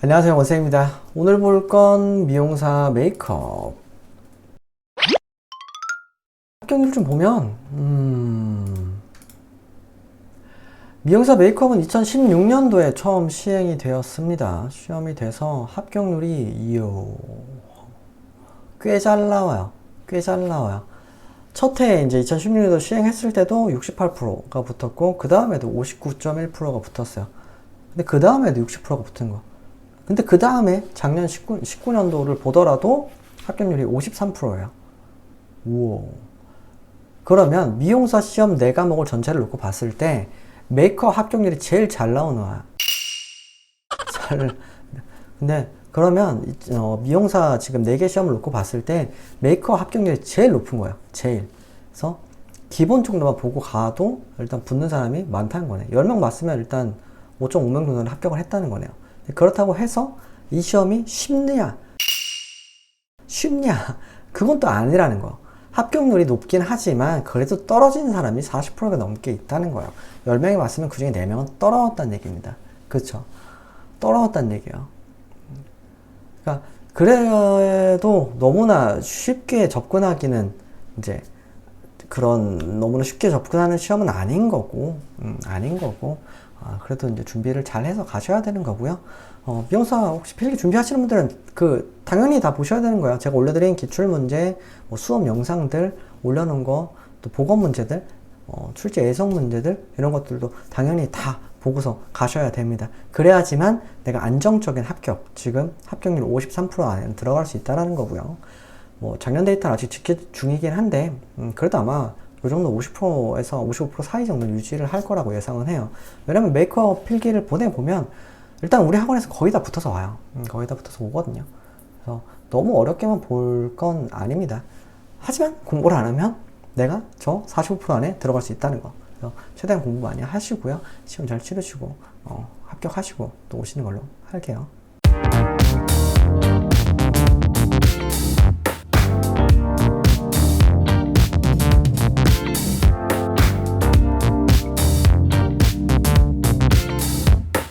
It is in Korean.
안녕하세요 원쌤입니다. 오늘 볼 건 미용사 메이크업. 합격률 좀 보면 음... 미용사 메이크업은 2016년도에 처음 시행이 되었습니다. 시험이 돼서 합격률이 이요 꽤 잘 나와요. 꽤 잘 나와요. 첫 해에 이제 2016년도 시행했을 때도 68%가 붙었고 그 다음에도 59.1%가 붙었어요. 근데 그 다음에도 60%가 붙은 거 근데 그 다음에 작년 19, 19년도를 보더라도 합격률이 53%예요. 우와. 그러면 미용사 시험 4과목을 전체를 놓고 봤을 때 메이크업 합격률이 제일 잘 나오는 거야. 잘. 근데 그러면 이- 어, 미용사 지금 4개 시험을 놓고 봤을 때 메이크업 합격률이 제일 높은 거예요. 제일. 그래서 기본 정도만 보고 가도 일단 붙는 사람이 많다는 거네. 10명 맞으면 일단 5.5명 정도는 합격을 했다는 거네요. 그렇다고 해서 이 시험이 쉽냐? 쉽냐? 그건 또 아니라는 거. 합격률이 높긴 하지만 그래도 떨어진 사람이 40%가 넘게 있다는 거예요. 10명이 맞으면 그 중에 4명은 떨어졌다는 얘기입니다. 그렇죠? 떨어졌다는 얘기예요. 그러니까 그래도 너무나 쉽게 접근하기는 이제 그런 너무나 쉽게 접근하는 시험은 아닌 거고, 음, 아닌 거고, 아, 그래도 이제 준비를 잘 해서 가셔야 되는 거고요. 어, 미용사 혹시 필기 준비하시는 분들은 그 당연히 다 보셔야 되는 거예요. 제가 올려드린 기출 문제, 뭐 수업 영상들 올려놓은 거, 또 보건 문제들, 어, 출제 예성 문제들 이런 것들도 당연히 다 보고서 가셔야 됩니다. 그래야지만 내가 안정적인 합격, 지금 합격률 53% 안에 들어갈 수 있다라는 거고요. 뭐 작년 데이터는 아직 집계 중이긴 한데 음, 그래도 아마 이 정도 50%에서 55% 사이 정도 유지를 할 거라고 예상은 해요. 왜냐면 메이크업 필기를 보내보면 일단 우리 학원에서 거의 다 붙어서 와요. 음, 거의 다 붙어서 오거든요. 그래서 너무 어렵게만 볼 건 아닙니다. 하지만 공부를 안 하면 내가 저 45% 안에 들어갈 수 있다는 거. 최대한 공부 많이 하시고요. 시험 잘 치르시고 어, 합격하시고 또 오시는 걸로 할게요.